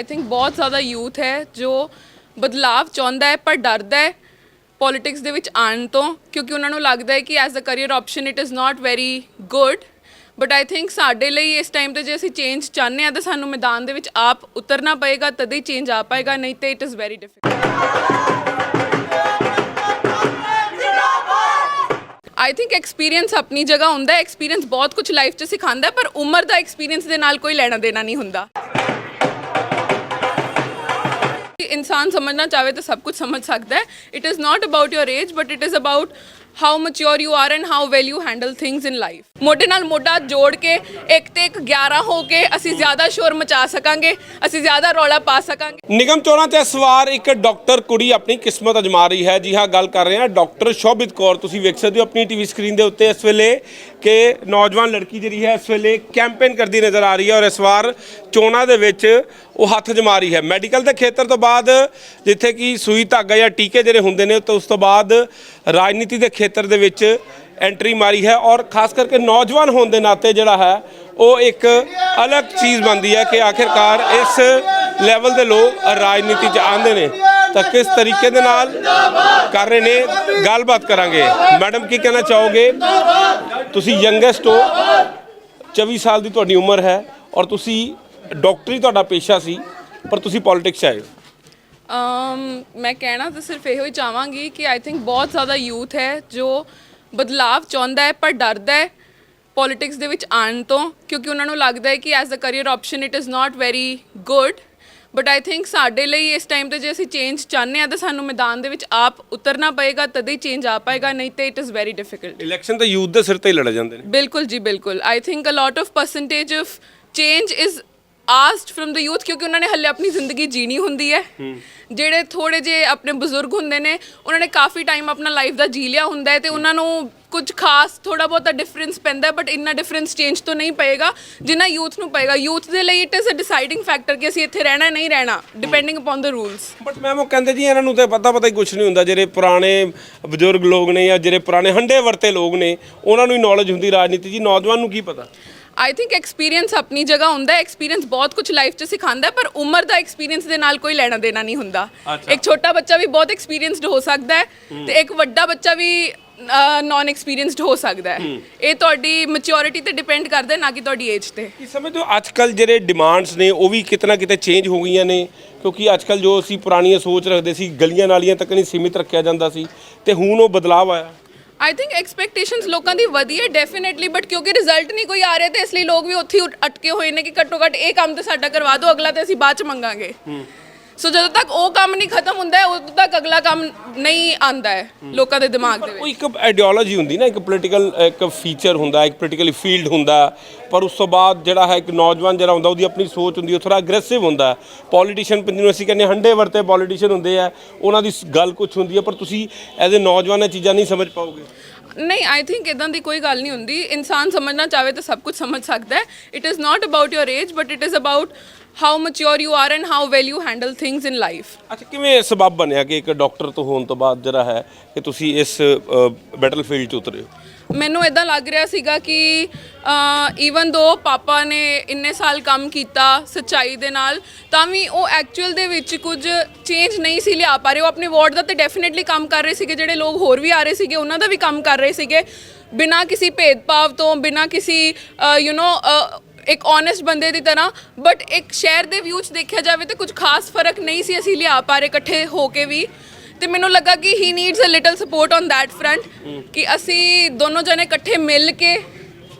I think ਬਹੁਤ ਜ਼ਿਆਦਾ youth ਹੈ ਜੋ ਬਦਲਾਵ ਚਾਹੁੰਦਾ ਹੈ, ਪਰ ਡਰਦਾ ਹੈ ਪੋਲਿਟਿਕਸ ਦੇ ਵਿੱਚ ਆਉਣ ਤੋਂ, ਕਿਉਂਕਿ ਉਹਨਾਂ ਨੂੰ ਲੱਗਦਾ ਹੈ ਕਿ as a career option it is not very good but I think ਸਾਡੇ ਲਈ ਇਸ ਟਾਈਮ ਤੇ ਜੇ ਅਸੀਂ ਚੇਂਜ ਚਾਹੁੰਦੇ ਹਾਂ ਤਾਂ ਸਾਨੂੰ ਮੈਦਾਨ ਦੇ ਵਿੱਚ ਆਪ ਉਤਰਨਾ ਪਏਗਾ, ਤਦ ਹੀ ਚੇਂਜ ਆ ਪਾਏਗਾ, ਨਹੀਂ ਤੇ it is very difficult I think experience ਆਪਣੀ ਜਗ੍ਹਾ ਹੁੰਦਾ ਹੈ ਐਕਸਪੀਰੀਅੰਸ ਬਹੁਤ ਕੁਝ ਲਾਈਫ 'ਚ ਸਿਖਾਉਂਦਾ ਪਰ ਉਮਰ ਦਾ ਐਕਸਪੀਰੀਅੰਸ ਦੇ ਨਾਲ ਕੋਈ ਲੈਣਾ ਦੇਣਾ ਨਹੀਂ ਹੁੰਦਾ। ਇਨਸਾਨ ਸਮਝਣਾ ਚਾਹੇ ਤਾਂ ਸਭ ਕੁਝ ਸਮਝ ਸਕਦਾ ਹੈ। It is not about your age but it is about how mature you are and how well you handle things in life ਮੋਢੇ ਨਾਲ ਮੋਢਾ ਜੋੜ ਕੇ ਇੱਕ ਤੇ ਇੱਕ 11 ਹੋ ਕੇ ਅਸੀਂ ਜ਼ਿਆਦਾ ਸ਼ੋਰ ਮਚਾ ਸਕਾਂਗੇ, ਅਸੀਂ ਜ਼ਿਆਦਾ ਰੌਲਾ ਪਾ ਸਕਾਂਗੇ। ਨਿਗਮ ਚੋਣਾਂ ਤੇ ਇਸ ਇੱਕ ਡਾਕਟਰ ਕੁੜੀ ਆਪਣੀ ਕਿਸਮਤ ਅਜਮਾ ਰਹੀ ਹੈ। ਜੀ ਹਾਂ, ਗੱਲ ਕਰ ਰਹੇ ਹਾਂ। ਡਾਕਟਰ ਸ਼ੋਭਿਤ ਕੌਰ, ਤੁਸੀਂ ਵੇਖ ਸਕਦੇ ਹੋ ਆਪਣੀ ਟੀਵੀ ਸਕਰੀਨ ਦੇ ਉੱਤੇ ਇਸ ਵੇਲੇ ਕਿ ਨੌਜਵਾਨ ਲੜਕੀ ਜਿਹੜੀ ਹੈ ਇਸ ਵੇਲੇ ਕੈਂਪੇਨ ਕਰਦੀ ਨਜ਼ਰ ਆ ਰਹੀ ਹੈ ਔਰ ਇਸ ਵਾਰ ਚੋਣਾਂ ਦੇ ਵਿੱਚ ਉਹ ਹੱਥ ਜਮਾ ਰਹੀ ਹੈ। ਮੈਡੀਕਲ ਦੇ ਖੇਤਰ ਤੋਂ ਬਾਅਦ ਜਿੱਥੇ ਕਿ ਸੂਈ ਧਾਗਾ ਜਾਂ ਟੀਕੇ ਜਿਹੜੇ ਹੁੰਦੇ ਨੇ, ਤਾਂ ਉਸ ਤੋਂ ਬਾਅਦ ਰਾਜਨੀਤੀ ਦੇ ਖੇਤਰ ਦੇ ਵਿੱਚ ਐਂਟਰੀ ਮਾਰੀ ਹੈ ਔਰ ਖਾਸ ਕਰਕੇ ਨੌਜਵਾਨ ਹੋਣ ਦੇ ਨਾਤੇ ਜਿਹੜਾ ਹੈ, ਉਹ ਇੱਕ ਅਲੱਗ ਚੀਜ਼ ਬਣਦੀ ਹੈ ਕਿ ਆਖਿਰਕਾਰ ਇਸ ਲੈਵਲ ਦੇ ਲੋਕ ਰਾਜਨੀਤੀ 'ਚ ਆਉਂਦੇ ਨੇ। ਤਾਂ ਕਿਸ ਤਰੀਕੇ ਦੇ ਨਾਲ ਕਰ ਰਹੇ ਨੇ, ਗੱਲਬਾਤ ਕਰਾਂਗੇ। ਮੈਡਮ, ਕੀ ਕਹਿਣਾ ਚਾਹੋਗੇ? ਤੁਸੀਂ ਯੰਗੈਸਟ ਹੋ 24 ਸਾਲ ਦੀ ਤੁਹਾਡੀ ਉਮਰ ਹੈ ਔਰ ਤੁਸੀਂ ਡਾਕਟਰੀ ਤੁਹਾਡਾ ਪੇਸ਼ਾ ਸੀ, ਪਰ ਤੁਸੀਂ ਪੋਲਿਟਿਕਸ ਆਏ ਅਮ ਮੈਂ ਕਹਿਣਾ ਤਾਂ ਸਿਰਫ ਇਹੋ ਹੀ ਚਾਹਾਂਗੀ ਕਿ ਆਈ ਥਿੰਕ ਬਹੁਤ ਜ਼ਿਆਦਾ ਯੂਥ ਹੈ ਜੋ ਬਦਲਾਵ ਚਾਹੁੰਦਾ ਹੈ ਪਰ ਡਰਦਾ ਹੈ ਪੋਲਿਟਿਕਸ ਦੇ ਵਿੱਚ ਆਉਣ ਤੋਂ ਕਿਉਂਕਿ ਉਹਨਾਂ ਨੂੰ ਲੱਗਦਾ ਹੈ ਕਿ as a career option it is not very good but I think ਸਾਡੇ ਲਈ ਇਸ ਟਾਈਮ ਤੇ ਜੇ ਅਸੀਂ ਚੇਂਜ ਚਾਹੁੰਦੇ ਹਾਂ ਤਾਂ ਸਾਨੂੰ ਮੈਦਾਨ ਦੇ ਵਿੱਚ ਆਪ ਉਤਰਨਾ ਪਏਗਾ ਤਦ ਹੀ ਚੇਂਜ ਆ ਪਾਏਗਾ ਨਹੀਂ ਤੇ it is very difficult election ਤਾਂ ਯੂਥ ਦੇ ਸਿਰ ਤੇ ਹੀ ਲੜੇ ਜਾਂਦੇ ਨੇ। ਬਿਲਕੁਲ ਜੀ ਬਿਲਕੁਲ। I think a lot of percentage of change is asked from the youth ਕਿਉਂਕਿ ਉਹਨਾਂ ਨੇ ਹੱਲੇ ਆਪਣੀ ਜ਼ਿੰਦਗੀ ਜੀਣੀ ਹੁੰਦੀ ਹੈ ਜਿਹੜੇ ਥੋੜੇ ਜੇ ਆਪਣੇ ਬਜ਼ੁਰਗ ਹੁੰਦੇ ਨੇ ਉਹਨਾਂ ਨੇ ਕਾਫੀ ਟਾਈਮ ਆਪਣਾ ਲਾਈਫ ਦਾ ਜੀ ਲਿਆ ਹੁੰਦਾ ਹੈ ਤੇ ਉਹਨਾਂ ਨੂੰ ਕੁਝ ਖਾਸ ਥੋੜਾ ਬਹੁਤਾ ਡਿਫਰੈਂਸ ਪੈਂਦਾ ਬਟ ਇੰਨਾ ਡਿਫਰੈਂਸ ਚੇਂਜ ਤੋਂ ਨਹੀਂ ਪਏਗਾ ਜਿੰਨਾ ਯੂਥ ਨੂੰ ਪਏਗਾ ਯੂਥ ਦੇ ਲਈ it is a deciding factor ਕਿ ਅਸੀਂ ਇੱਥੇ ਰਹਿਣਾ ਨਹੀਂ ਰਹਿਣਾ depending upon the rules but ma'am ਉਹ ਕਹਿੰਦੇ ਜੀ ਇਹਨਾਂ ਨੂੰ ਤੇ ਪਤਾ ਪਤਾ ਹੀ ਕੁਝ ਨਹੀਂ ਹੁੰਦਾ ਜਿਹੜੇ ਪੁਰਾਣੇ ਬਜ਼ੁਰਗ ਲੋਕ ਨੇ ਜਾਂ ਜਿਹੜੇ ਪੁਰਾਣੇ ਹੰਡੇ ਵਰਤੇ ਲੋਕ ਨੇ ਉਹਨਾਂ ਨੂੰ ਹੀ ਨੌਲੇਜ ਹੁੰਦੀ ਰਾਜਨੀਤੀ ਦੀ ਨੌਜਵਾਨ ਨੂੰ ਕੀ ਪਤਾ ਆਈ ਥਿੰਕ ਐਕਸਪੀਰੀਅੰਸ ਆਪਣੀ ਜਗ੍ਹਾ ਹੁੰਦਾ ਐਕਸਪੀਰੀਅੰਸ ਬਹੁਤ ਕੁਝ ਲਾਈਫ 'ਚ ਸਿਖਾਉਂਦਾ ਪਰ ਉਮਰ ਦਾ ਐਕਸਪੀਰੀਅੰਸ ਦੇ ਨਾਲ ਕੋਈ ਲੈਣਾ ਦੇਣਾ ਨਹੀਂ ਹੁੰਦਾ। ਅੱਛਾ। ਇੱਕ ਛੋਟਾ ਬੱਚਾ ਵੀ ਬਹੁਤ ਐਕਸਪੀਰੀਅੰਸਡ ਹੋ ਸਕਦਾ ਹੈ ਤੇ ਇੱਕ ਵੱਡਾ ਬੱਚਾ ਵੀ ਨਾਨ ਐਕਸਪੀਰੀਅੰਸਡ ਹੋ ਸਕਦਾ ਹੈ ਇਹ ਤੁਹਾਡੀ ਮੈਚਿਓਰਿਟੀ ਤੇ ਡਿਪੈਂਡ ਕਰਦਾ ਹੈ ਨਾ ਕਿ ਤੁਹਾਡੀ ਏਜ ਤੇ ਕੀ ਸਮਝਦੇ ਹੋ ਅੱਜ ਕੱਲ ਜਿਹੜੇ ਡਿਮਾਂਡਸ ਨੇ ਉਹ ਵੀ ਕਿਤਨਾ ਕਿਤੇ ਚੇਂਜ ਹੋ ਗਈਆਂ ਨੇ ਕਿਉਂਕਿ ਅੱਜ ਕੱਲ ਜੋ ਅਸੀਂ ਪੁਰਾਣੀਆਂ ਸੋਚ ਰੱਖਦੇ ਸੀ ਗਲੀਆਂ ਨਾਲੀਆਂ ਤੱਕ ਨਹੀਂ ਸੀਮਿਤ ਰੱਖਿਆ ਜਾਂਦਾ ਸੀ ਤੇ ਹੁਣ ਉਹ ਬਦਲਾਅ ਆਇਆ ਆਈ ਥਿੰਕ ਐਕਸਪੈਕਟੇਸ਼ਨਸ ਲੋਕਾਂ ਦੀ ਵਧੀਆ ਡੈਫੀਨਿਟਲੀ ਬਟ ਕਿਉਂਕਿ ਰਿਜ਼ਲਟ ਨਹੀਂ ਕੋਈ ਆ ਰਿਹਾ ਤੇ ਇਸ ਲਈ ਲੋਕ ਵੀ ਉੱਥੇ ਹੀ ਅਟਕੇ ਹੋਏ ਨੇ ਕਿ ਘੱਟੋ ਘੱਟ ਇਹ ਕੰਮ ਤੇ ਸਾਡਾ ਕਰਵਾ ਦਿਓ, ਅਗਲਾ ਤੇ ਅਸੀਂ ਬਾਅਦ ਚ ਮੰਗਾਂਗੇ। ਸੋ ਜਦੋਂ ਤੱਕ ਉਹ ਕੰਮ ਨਹੀਂ ਖਤਮ ਹੁੰਦਾ ਹੈ, ਉਦੋਂ ਤੱਕ ਅਗਲਾ ਕੰਮ ਨਹੀਂ ਆਂਦਾ ਹੈ ਲੋਕਾਂ ਦੇ ਦਿਮਾਗ ਦੇ ਵਿੱਚ ਉਹ ਇੱਕ ਆਈਡੀਓਲੋਜੀ ਹੁੰਦੀ ਨਾ ਇੱਕ ਪੋਲੀਟੀਕਲ ਇੱਕ ਫੀਚਰ ਹੁੰਦਾ ਇੱਕ ਪੋਲੀਟੀਕਲ ਫੀਲਡ ਹੁੰਦਾ। ਪਰ ਉਸ ਤੋਂ ਬਾਅਦ ਜਿਹੜਾ ਹੈ ਇੱਕ ਨੌਜਵਾਨ ਜਿਹੜਾ ਹੁੰਦਾ ਉਹਦੀ ਆਪਣੀ ਸੋਚ ਹੁੰਦੀ ਉਹ ਥੋੜਾ ਅਗਰੈਸਿਵ ਹੁੰਦਾ। ਪੋਲੀਟੀਸ਼ੀਅਨ ਜਿਹਨੂੰ ਅਸੀਂ ਕਹਿੰਦੇ ਹੰਡੇ ਵਰਤੇ ਪੋਲੀਟੀਸ਼ੀਅਨ ਹੁੰਦੇ ਆ। ਉਹਨਾਂ ਦੀ ਗੱਲ ਕੁਝ ਹੁੰਦੀ ਹੈ ਪਰ ਤੁਸੀਂ ਐਜ਼ ਅ ਨੌਜਵਾਨ ਇਹ ਚੀਜ਼ਾਂ ਨਹੀਂ ਸਮਝ ਪਾਓਗੇ। ਨਹੀਂ ਆਈ ਥਿੰਕ ਇਦਾਂ ਦੀ ਕੋਈ ਗੱਲ ਨਹੀਂ ਹੁੰਦੀ। ਇਨਸਾਨ ਸਮਝਣਾ ਚਾਹਵੇ ਤਾਂ ਸਭ ਕੁਝ ਸਮਝ ਸਕਦਾ ਹੈ। It is not about your age but it is about how mature you are and how well you handle things in life ਅੱਛਾ ਕਿਵੇਂ ਸਬਬ ਬਣਿਆ ਕਿ ਇੱਕ ਡਾਕਟਰ ਤੋਂ ਹੋਣ ਤੋਂ ਬਾਅਦ ਜਿਹੜਾ ਹੈ ਕਿ ਤੁਸੀਂ ਇਸ ਬੈਟਲਫੀਲਡ 'ਚ ਉਤਰੇ ਹੋ? ਮੈਨੂੰ ਇਦਾਂ ਲੱਗ ਰਿਹਾ ਸੀਗਾ ਕਿ ਈਵਨ ਦੋ ਪਾਪਾ ਨੇ ਇੰਨੇ ਸਾਲ ਕੰਮ ਕੀਤਾ ਸੱਚਾਈ ਦੇ ਨਾਲ ਤਾਂ ਵੀ ਉਹ ਐਕਚੁਅਲ ਦੇ ਵਿੱਚ ਕੁਝ ਚੇਂਜ ਨਹੀਂ ਸੀ ਲਿਆ ਪਾ ਰਹੇ। ਉਹ ਆਪਣੇ ਵਾਰਡ ਦਾ ਤੇ ਡੈਫੀਨਿਟਲੀ ਕੰਮ ਕਰ ਰਹੇ ਸੀਗੇ ਜਿਹੜੇ ਲੋਕ ਹੋਰ ਵੀ ਆ ਰਹੇ ਸੀਗੇ ਉਹਨਾਂ ਦਾ ਵੀ ਕੰਮ ਕਰ ਰਹੇ ਸੀਗੇ। ਬਿਨਾਂ ਕਿਸੇ ਭੇਦਭਾਵ ਤੋਂ ਬਿਨਾਂ ਕਿਸੇ ਯੂ نو ਇੱਕ ਓਨੈਸਟ ਬੰਦੇ ਦੀ ਤਰ੍ਹਾਂ ਬਟ ਇੱਕ ਸ਼ਹਿਰ ਦੇ ਵਿਊ 'ਚ ਦੇਖਿਆ ਜਾਵੇ ਤੇ ਕੁਝ ਖਾਸ ਫ਼ਰਕ ਨਹੀਂ ਸੀ ਅਸੀਂ ਲਿਆ ਪਾ ਰਹੇ ਇਕੱਠੇ ਹੋ ਕੇ ਵੀ। ਤੇ ਮੈਨੂੰ ਲੱਗਾ ਕਿ he needs a little support on that front ਕਿ ਅਸੀਂ ਦੋਨੋਂ ਜਣੇ ਇਕੱਠੇ ਮਿਲ ਕੇ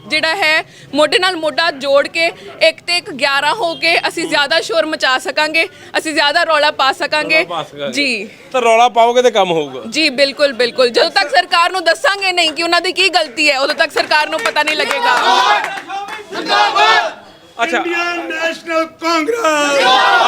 ਜਿਹੜਾ ਹੈ ਮੋਢੇ ਨਾਲ ਮੋਢਾ ਜੋੜ ਕੇ ਇੱਕ ਤੇ ਇੱਕ 11 ਹੋ ਕੇ ਅਸੀਂ ਜ਼ਿਆਦਾ ਸ਼ੋਰ ਮਚਾ ਸਕਾਂਗੇ ਅਸੀਂ ਜ਼ਿਆਦਾ ਰੌਲਾ ਪਾ ਸਕਾਂਗੇ। ਜੀ। ਤਾਂ ਰੌਲਾ ਪਾਓਗੇ ਤੇ ਕੰਮ ਹੋਊਗਾ। ਜੀ ਬਿਲਕੁਲ ਬਿਲਕੁਲ। ਜਦੋਂ ਤੱਕ ਸਰਕਾਰ ਨੂੰ ਦੱਸਾਂਗੇ ਨਹੀਂ ਕਿ ਉਹਨਾਂ ਦੀ ਕੀ ਗਲਤੀ ਹੈ ਉਦੋਂ ਤੱਕ ਸਰਕਾਰ ਨੂੰ ਪਤਾ ਨਹੀਂ ਲੱਗੇਗਾ। ਅੱਛਾ। Indian National Congress!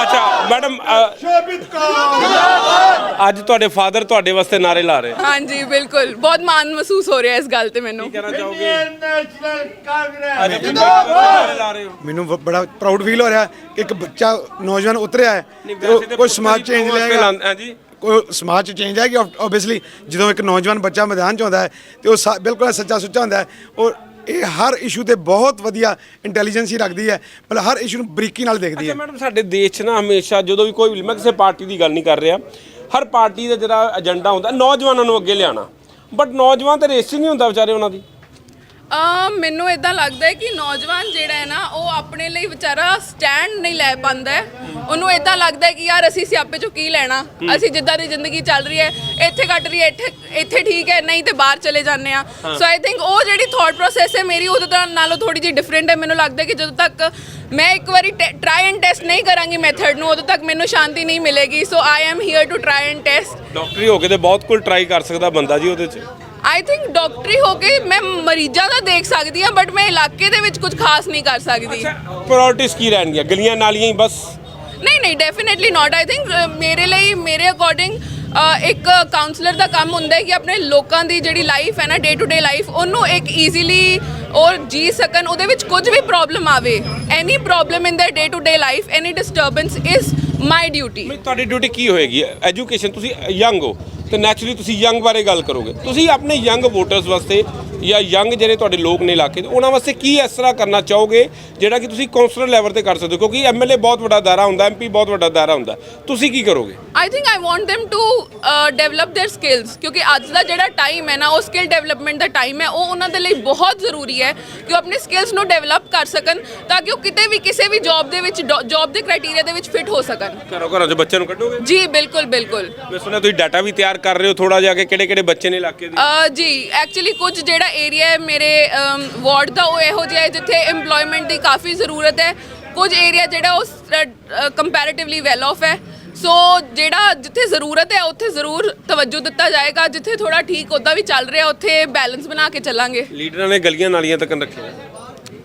ਅੱਛਾ ਮੈਡਮ ਅ, ਸ਼ੋਭਿਤ ਕੌਰ ਅੱਜ ਤੁਹਾਡੇ ਫਾਦਰ ਤੁਹਾਡੇ ਵਾਸਤੇ ਨਾਰੇ ਲਾ ਰਹੇ। ਹਾਂਜੀ ਬਿਲਕੁਲ। ਬਹੁਤ ਮਾਣ ਮਹਿਸੂਸ ਹੋ ਰਿਹਾ ਇਸ ਗੱਲ ਤੇ ਮੈਨੂੰ। ਕਹਿਣਾ ਚਾਹੋਗੇ? Indian National Congress! ਅੱਜ ਆਪਣੇ ਬੱਚੇ ਵਾਸਤੇ ਨਾਰੇ ਲਾ ਰਹੇ ਹੋ। ਮੈਨੂੰ ਬੜਾ ਪ੍ਰਾਊਡ ਫੀਲ ਹੋ ਰਿਹਾ ਕਿ ਇੱਕ ਬੱਚਾ ਨੌਜਵਾਨ ਉਤਰਿਆ ਹੈ। ਤੇ ਉਹ ਕੋਈ ਸਮਾਜ ਚੇਂਜ ਲਿਆਏਗਾ ਹਾਂਜੀ ਕੋਈ ਸਮਾਜ ਚ ਚੇਂਜ ਆਏਗੀ ਆਬਵੀਅਸਲੀ ਜਦੋਂ ਇੱਕ ਨੌਜਵਾਨ ਬੱਚਾ ਮੈਦਾਨ ਚ ਆਉਂਦਾ ਹੈ ਤੇ ਉਹ ਸਾ- ਬਿਲਕੁਲ ਸੱਚਾ ਸੁੱਚਾ ਹੁੰਦਾ ਹੈ। ਉਹ ਇਹ ਹਰ ਇਸ਼ੂ ਤੇ ਬਹੁਤ ਵਧੀਆ ਇੰਟੈਲੀਜੈਂਸੀ ਰੱਖਦੀ ਹੈ। ਮਤਲਬ ਹਰ ਇਸ਼ੂ ਨੂੰ ਬਰੀਕੀ ਨਾਲ ਦੇਖਦੀ ਅੱਛਾ ਹੈ। ਮੈਡਮ ਸਾਡੇ ਦੇਸ਼ 'ਚ ਨਾ ਹਮੇਸ਼ਾ ਜਦੋਂ ਵੀ ਕੋਈ ਮੈਂ ਕਿਸੇ ਪਾਰਟੀ ਦੀ ਗੱਲ ਨਹੀਂ ਕਰ ਰਿਹਾ। ਹਰ ਪਾਰਟੀ ਦਾ ਜਿਹੜਾ ਏਜੰਡਾ ਹੁੰਦਾ ਨੌਜਵਾਨਾਂ ਨੂੰ ਅੱਗੇ ਲਿਆਉਣਾ। ਬਟ ਨੌਜਵਾਨ ਤੇ ਰੇਸ ਹੀ ਨਹੀਂ ਹੁੰਦਾ ਵਿਚਾਰੇ ਉਹਨਾਂ ਦੀ। ਅ ਮੈਨੂੰ ਇਦਾਂ ਲੱਗਦਾ ਹੈ ਕਿ ਨੌਜਵਾਨ ਜਿਹੜਾ ਹੈ ਨਾ ਉਹ ਆਪਣੇ ਲਈ ਵਿਚਾਰਾ ਸਟੈਂਡ ਨਹੀਂ ਲੈ ਪਾਉਂਦਾ ਹੈ। ਉਹਨੂੰ ਇਦਾਂ ਲੱਗਦਾ ਹੈ ਕਿ ਯਾਰ ਅਸੀਂ ਸਿਆਪੇ ਚੋਂ ਕੀ ਲੈਣਾ? ਅਸੀਂ ਜਿੱਦਾਂ ਦੀ ਜ਼ਿੰਦਗੀ ਚੱਲ ਰਹੀ ਹੈ ਇੱਥੇ ਕੱਟ ਰਹੀ ਹੈ ਇੱਥੇ ਇੱਥੇ ਠੀਕ ਹੈ ਨਹੀਂ ਤੇ ਬਾਹਰ ਚਲੇ ਜਾਂਦੇ ਆ ਸੋ ਆਈ ਥਿੰਕ ਉਹ ਜਿਹੜੀ ਥਾਟ ਪ੍ਰੋਸੈਸ ਹੈ ਮੇਰੀ ਉਹਦੇ ਨਾਲ- ਨਾਲੋਂ ਥੋੜੀ ਜਿਹੀ ਡਿਫਰੈਂਟ ਹੈ। ਮੈਨੂੰ ਲੱਗਦਾ ਹੈ ਕਿ ਜਦੋਂ ਤੱਕ ਮੈਂ ਇੱਕ ਵਾਰੀ ਟਰਾਈ ਐਂਡ ਟੈਸਟ ਨਹੀਂ ਕਰਾਂਗੀ ਮੈਥਡ ਨੂੰ ਉਦੋਂ ਤੱਕ ਮੈਨੂੰ ਸ਼ਾਂਤੀ ਨਹੀਂ ਮਿਲੇਗੀ। So I am here to try and test ਡਾਕਟਰੀ ਹੋ ਕੇ ਤੇ ਬਹੁਤ ਕੁਝ ਟਰਾਈ ਕਰ ਸਕਦਾ ਬੰਦਾ ਜੀ ਉਹਦੇ 'ਚ। ਆਈ ਥਿੰਕ ਡਾਕਟਰੀ ਹੋ ਕੇ ਮੈਂ ਮਰੀਜ਼ਾਂ ਦਾ ਦੇਖ ਸਕਦੀ ਹਾਂ ਬਟ ਮੈਂ ਇਲਾਕੇ ਦੇ ਵਿੱਚ ਕੁਝ ਖਾਸ ਨਹੀਂ ਕਰ ਸਕਦੀ। ਪ੍ਰਾਇੋਰਟੀਜ਼ ਕੀ ਰਹਿਣਗੀਆਂ? ਗਲੀਆਂ ਨਾਲੀਆਂ ਹੀ ਬਸ? ਨਹੀਂ ਨਹੀਂ ਡੈਫੀਨਿਟਲੀ ਨਾਟ ਆਈ ਥਿੰਕ ਮੇਰੇ ਲਈ ਮੇਰੇ ਅਕੋਰਡਿੰਗ ਇੱਕ ਕਾਉਂਸਲਰ ਦਾ ਕੰਮ ਹੁੰਦਾ ਹੈ ਕਿ ਆਪਣੇ ਲੋਕਾਂ ਦੀ ਜਿਹੜੀ ਲਾਈਫ ਹੈ ਨਾ ਡੇ ਟੂ ਡੇ ਲਾਈਫ ਉਹਨੂੰ ਇੱਕ ਈਜ਼ੀਲੀ ਔਰ ਜੀ ਸਕਣ ਉਹਦੇ ਵਿੱਚ ਕੁਝ ਵੀ ਪ੍ਰੋਬਲਮ ਆਵੇ any problem in the day to day life any disturbance is my duty ਤੁਹਾਡੀ ਡਿਊਟੀ ਕੀ ਹੋਏਗੀ? ਐਜੂਕੇਸ਼ਨ ਤੁਸੀਂ ਯੰਗ ਹੋ। ਤੇ ਨੈਚੁਰਲੀ ਤੁਸੀਂ ਯੰਗ ਬਾਰੇ ਗੱਲ ਕਰੋਗੇ ਤੁਸੀਂ ਆਪਣੇ ਯੰਗ ਵੋਟਰਸ ਵਾਸਤੇ ਜਾਂ ਯੰਗ ਜਿਹੜੇ ਤੁਹਾਡੇ ਲੋਕ ਨੇ ਇਲਾਕੇ ਦੇ ਉਹਨਾਂ ਵਾਸਤੇ ਕੀ ਇਸ ਤਰ੍ਹਾਂ ਕਰਨਾ ਚਾਹੋਗੇ ਜਿਹੜਾ ਕਿ ਤੁਸੀਂ ਕਾਉਂਸਲਰ ਲੈਵਲ ਤੇ ਕਰ ਸਕਦੇ ਹੋ ਕਿਉਂਕਿ ਐਮਐਲਏ ਬਹੁਤ ਵੱਡਾ ਦਾਇਰਾ ਹੁੰਦਾ ਐਮਪੀ ਬਹੁਤ ਵੱਡਾ ਦਾਇਰਾ ਹੁੰਦਾ ਤੁਸੀਂ ਕੀ ਕਰੋਗੇ I think I want them to develop their skills ਕਿਉਂਕਿ ਅੱਜ ਦਾ ਜਿਹੜਾ ਟਾਈਮ ਹੈ ਨਾ ਉਹ ਸਕਿੱਲ ਡਿਵੈਲਪਮੈਂਟ ਦਾ ਟਾਈਮ ਹੈ ਉਹ ਉਹਨਾਂ ਦੇ ਲਈ ਬਹੁਤ ਜ਼ਰੂਰੀ ਹੈ ਕਿ ਉਹ ਆਪਣੇ ਸਕਿੱਲਸ ਨੂੰ ਡਿਵੈਲਪ ਕਰ ਸਕਣ ਤਾਂ ਕਿ ਉਹ ਕਿਤੇ ਵੀ ਕਿਸੇ ਵੀ ਜੌਬ ਦੇ ਵਿੱਚ ਜੌਬ ਦੇ ਕ੍ਰਾਈਟੇਰੀਆ ਦੇ ਵਿੱਚ ਫਿਟ ਹੋ ਸਕਣ ਘਰੋਂ ਘਰੋਂ ਚ ਬੱਚਿਆਂ ਨੂੰ ਕੱਢੋਗੇ ਜੀ ਬਿਲਕੁਲ ਬਿਲਕੁਲ ਮੈਂ ਸੁਣਿਆ ਤੁਸੀਂ ਡਾਟਾ ਵੀ ਤਿਆਰ ਕਰ ਰਹੇ ਹੋ ਥੋੜਾ ਜਿਹਾ ਕਿ ਕਿਹੜੇ ਕਿਹੜੇ ਬੱਚੇ ਨੇ ਇਲਾਕੇ ਦੇ? ਅ, ਜੀ ਐਕਚੁਅਲੀ ਕੁਝ ਜਿਹੜਾ ਏਰੀਆ ਹੈ ਮੇਰੇ ਵਾਰਡ ਦਾ ਉਹ ਇਹੋ ਜਿਹਾ ਹੈ ਜਿੱਥੇ EMPLOYMENT ਦੀ ਕਾਫੀ ਜ਼ਰੂਰਤ ਹੈ। ਕੁਝ ਏਰੀਆ ਜਿਹੜਾ ਉਹ ਕੰਪੈਰੀਟਿਵਲੀ ਵੈਲ ਆਫ ਹੈ। ਸੋ ਜਿਹੜਾ ਜਿੱਥੇ ਜ਼ਰੂਰਤ ਹੈ ਉੱਥੇ ਜ਼ਰੂਰ ਤਵੱਜੋ ਦਿੱਤਾ ਜਾਏਗਾ। ਜਿੱਥੇ ਥੋੜਾ ਠੀਕ ਉਹਦਾ ਵੀ ਚੱਲ ਰਿਹਾ ਉੱਥੇ ਬੈਲੈਂਸ ਬਣਾ ਕੇ ਚੱਲਾਂਗੇ। ਲੀਡਰਾਂ ਨੇ ਗਲੀਆਂ ਨਾਲੀਆਂ ਤੱਕ ਰੱਖਿਆ?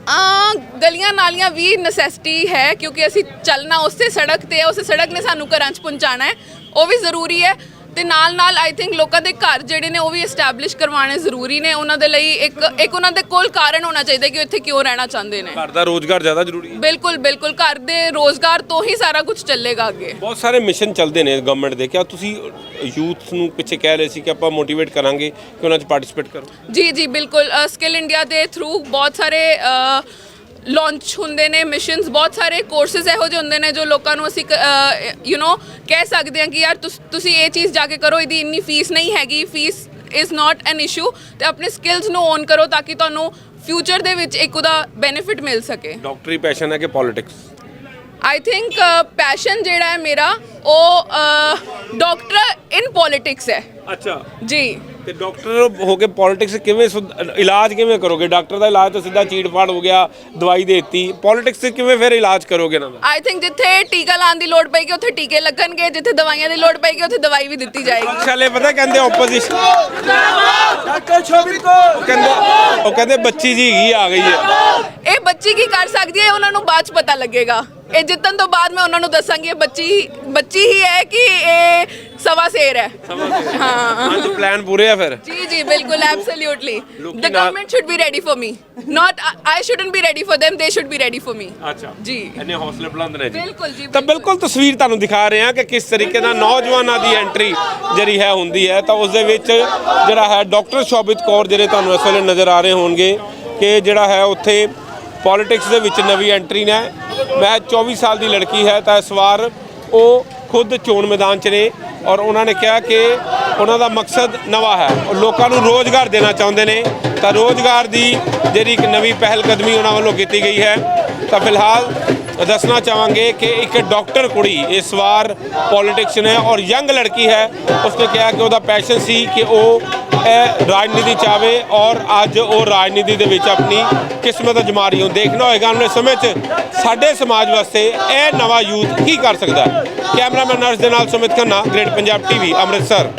ਆ ਗਲੀਆਂ ਨਾਲੀਆਂ ਵੀ ਨੈਸੈਸਿਟੀ ਹੈ ਕਿਉਂਕਿ ਅਸੀਂ ਚੱਲਣਾ ਉਸੇ ਸੜਕ ਤੇ ਹੈ ਉਸੇ ਸੜਕ ਨੇ ਸਾਨੂੰ ਘਰਾਂ 'ਚ ਪਹੁੰਚਾਣਾ ਹੈ। ਉਹ ਵੀ ਜ਼ਰੂਰੀ ਹੈ। ਤੇ ਨਾਲ ਨਾਲ ਆਈ ਥਿੰਕ ਲੋਕਾਂ ਦੇ ਘਰ ਜਿਹੜੇ ਨੇ ਉਹ ਵੀ ਐਸਟੈਬਲਿਸ਼ ਕਰਵਾਉਣੇ ਜ਼ਰੂਰੀ ਨੇ। ਉਹਨਾਂ ਦੇ ਲਈ ਇੱਕ ਇੱਕ ਉਹਨਾਂ ਦੇ ਕੋਲ ਕਾਰਨ ਹੋਣਾ ਚਾਹੀਦਾ ਕਿ ਉਹ ਇੱਥੇ ਕਿਉਂ ਰਹਿਣਾ ਚਾਹੁੰਦੇ ਨੇ। ਘਰ ਦਾ ਰੋਜ਼ਗਾਰ ਜ਼ਿਆਦਾ ਜ਼ਰੂਰੀ ਹੈ। ਬਿਲਕੁਲ ਬਿਲਕੁਲ। ਘਰ ਦੇ ਰੋਜ਼ਗਾਰ ਤੋਂ ਹੀ ਸਾਰਾ ਕੁਝ ਚੱਲੇਗਾ ਅੱਗੇ। ਬਹੁਤ ਸਾਰੇ ਮਿਸ਼ਨ ਚੱਲਦੇ ਨੇ ਗਵਰਨਮੈਂਟ ਦੇ। ਕਿਆ ਤੁਸੀਂ ਯੂਥ ਨੂੰ ਪਿੱਛੇ ਕਹਿ ਰਹੇ ਸੀ ਕਿ ਆਪਾਂ ਮੋਟੀਵੇਟ ਕਰਾਂਗੇ ਕਿ ਉਹਨਾਂ 'ਚ ਪਾਰਟਿਸਿਪੇਟ ਕਰੋ? ਜੀ ਜੀ ਬਿਲਕੁਲ। ਸਕਿੱਲ ਇੰਡੀਆ ਦੇ ਥਰੂ ਬਹੁਤ ਸਾਰੇ ਲਾਂਚ ਹੁੰਦੇ ਨੇ ਮਿਸ਼ਨਸ ਬਹੁਤ ਸਾਰੇ ਕੋਰਸਸ ਇਹੋ ਜਿਹੇ ਹੁੰਦੇ ਨੇ ਜੋ ਲੋਕਾਂ ਨੂੰ ਅਸੀਂ ਯੂ نو ਕਹਿ ਸਕਦੇ ਹਾਂ ਕਿ ਯਾਰ ਤੁਸ- ਤੁਸੀਂ ਇਹ ਚੀਜ਼ ਜਾ ਕੇ ਕਰੋ ਇਹਦੀ ਇੰਨੀ ਫੀਸ ਨਹੀਂ ਹੈਗੀ fees is not an issue ਤੇ ਆਪਣੇ ਸਕਿੱਲਸ ਨੂੰ ਓਨ ਕਰੋ ਤਾਂ ਕਿ ਤੁਹਾਨੂੰ ਫਿਊਚਰ ਦੇ ਵਿੱਚ ਇੱਕ ਉਹਦਾ ਬੈਨੀਫਿਟ ਮਿਲ ਸਕੇ। ਡਾਕਟਰੀ ਪੈਸ਼ਨ ਹੈ ਕਿ ਪੋਲਿਟਿਕਸ ਆਈ ਥਿੰਕ ਪੈਸ਼ਨ ਜਿਹੜਾ ਹੈ ਮੇਰਾ ਉਹ ਡਾਕਟਰ ਇਨ ਪੋਲਿਟਿਕਸ ਹੈ। ਅੱਛਾ। ਜੀ। ਤੇ ਡਾਕਟਰ ਹੋ ਕੇ ਪੋਲਿਟਿਕਸ ਕਿਵੇਂ ਸੁਧ- ਇਲਾਜ ਕਿਵੇਂ ਕਰੋਗੇ? ਡਾਕਟਰ ਦਾ ਇਲਾਜ ਤਾਂ ਸਿੱਧਾ ਚੀੜ ਫਾੜ ਹੋ ਗਿਆ ਦਵਾਈ ਦੇ ਦਿੱਤੀ। ਪੋਲਿਟਿਕਸ ਤੇ ਕਿਵੇਂ ਫਿਰ ਇਲਾਜ ਕਰੋਗੇ ਇਹਨਾਂ ਦਾ? ਆਈ ਥਿੰਕ ਜਿੱਥੇ ਟੀਕਾ ਲਾਉਣ ਦੀ ਲੋੜ ਪਏਗੀ ਉੱਥੇ ਟੀਕੇ ਲੱਗਣਗੇ। ਜਿੱਥੇ ਦਵਾਈਆਂ ਦੀ ਲੋੜ ਪਏਗੀ ਉੱਥੇ ਦਵਾਈ ਵੀ ਦਿੱਤੀ ਜਾਏਗੀ। ਛਾਲੇ ਪਤਾ ਕਹਿੰਦੇ ਆਪੋਜੀਸ਼ਨ ਉਹ ਕਹਿੰਦੇ ਉਹ ਕਹਿੰਦੇ ਬੱਚੀ ਜੀ ਹੀ ਆ ਗਈ ਹੈ। ਇਹ ਬੱਚੀ ਕੀ ਕਰ ਸਕਦੀ ਹੈ? ਉਹਨਾਂ ਨੂੰ ਬਾਅਦ ਚ ਪਤਾ ਲੱਗੇਗਾ। ਇਹ ਜਿੱਤਣ ਤੋਂ ਬਾਅਦ ਮੈਂ ਉਹਨਾਂ ਨੂੰ ਦੱਸਾਂਗੀ ਇਹ ਬੱਚੀ ਬੱਚੀ ਹੀ ਹੈ ਕਿ ਇਹ ਸਵਾ ਸੇਰ ਹੈ ਹਾਂ ਅੱਜ ਪਲਾਨ ਪੂਰੇ ਆ ਫਿਰ ਜੀ ਜੀ ਬਿਲਕੁਲ ਐਬਸੋਲੂਟਲੀ ਨਾਲ- government should be ready for me not I shouldn't be ready for them they should be ready for me. ਅੱਛਾ ਜੀ ਇੰਨੇ ਹੌਸਲੇ ਬੁਲੰਦ ਨੇ ਜੀ ਬਿਲਕੁਲ ਜੀ ਤਾਂ ਬਿਲਕੁਲ ਤਸਵੀਰ ਤੁਹਾਨੂੰ ਦਿਖਾ ਰਹੇ ਹਾਂ ਕਿ ਕਿਸ ਤਰੀਕੇ ਨਾਲ ਨੌਜਵਾਨਾਂ ਦੀ ਐਂਟਰੀ ਜਿਹੜੀ ਹੈ ਹੁੰਦੀ ਹੈ ਤਾਂ ਉਸ ਦੇ ਵਿੱਚ ਜਿਹੜਾ ਹੈ ਡਾਕਟਰ ਸ਼ੋਭਿਤ ਕੌਰ ਜਿਹੜੇ ਤੁਹਾਨੂੰ ਇਸ ਵੇਲੇ ਨਜ਼ਰ ਆ ਰਹੇ ਹੋਣਗੇ ਕਿ ਜਿਹੜਾ ਹੈ ਉੱਥੇ ਪੋਲਿਟਿਕਸ ਦੇ ਵਿੱਚ ਨਵੀਂ ਐਂਟਰੀ ਨੇ ਮੈਂ 24 ਸਾਲ ਦੀ ਲੜਕੀ ਹੈ ਤਾਂ ਇਸ ਵਾਰ ਉਹ ਖੁਦ ਚੋਣ ਮੈਦਾਨ 'ਚ ਨੇ ਔਰ ਉਹਨਾਂ ਨੇ ਕਿਹਾ ਕਿ ਉਹਨਾਂ ਦਾ ਮਕਸਦ ਨਵਾਂ ਹੈ। ਔਰ ਲੋਕਾਂ ਨੂੰ ਰੋਜ਼ਗਾਰ ਦੇਣਾ ਚਾਹੁੰਦੇ ਨੇ। ਤਾਂ ਰੋਜ਼ਗਾਰ ਦੀ ਜਿਹੜੀ ਇੱਕ ਨਵੀਂ ਪਹਿਲ ਕਦਮੀ ਉਹਨਾਂ ਵੱਲੋਂ ਕੀਤੀ ਗਈ ਹੈ। ਤਾਂ ਫਿਲਹਾਲ ਦੱਸਣਾ ਚਾਹਾਂਗੇ ਕਿ ਇੱਕ ਡਾਕਟਰ ਕੁੜੀ ਇਸ ਵਾਰ ਪੋਲਿਟਿਕਸ ਨੇ ਔਰ ਯੰਗ ਲੜਕੀ ਹੈ। ਉਸਨੇ ਕਿਹਾ ਕਿ ਉਹਦਾ ਪੈਸ਼ਨ ਸੀ ਕਿ ਉਹ ਰਾਜਨੀਤੀ ਚਾਵੇ ਔਰ ਅੱਜ ਉਹ ਰਾਜਨੀਤੀ ਦੇ ਵਿੱਚ ਆਪਣੀ ਕਿਸਮਤ ਅਜਮਾ ਰਹੀ ਹੋ ਦੇਖਣਾ ਹੋਏਗਾ ਆਉਣ ਸਮੇਂ 'ਚ ਸਾਡੇ ਸਮਾਜ ਵਾਸਤੇ ਇਹ ਨਵਾਂ ਯੂਥ ਕੀ ਕਰ ਸਕਦਾ ਕੈਮਰਾਮੈਨ ਨਰਸ ਦੇ ਨਾਲ ਸੁਮਿਤ ਖੰਨਾ, ਗ੍ਰੇਟ ਪੰਜਾਬ ਟੀਵੀ, ਅੰਮ੍ਰਿਤਸਰ।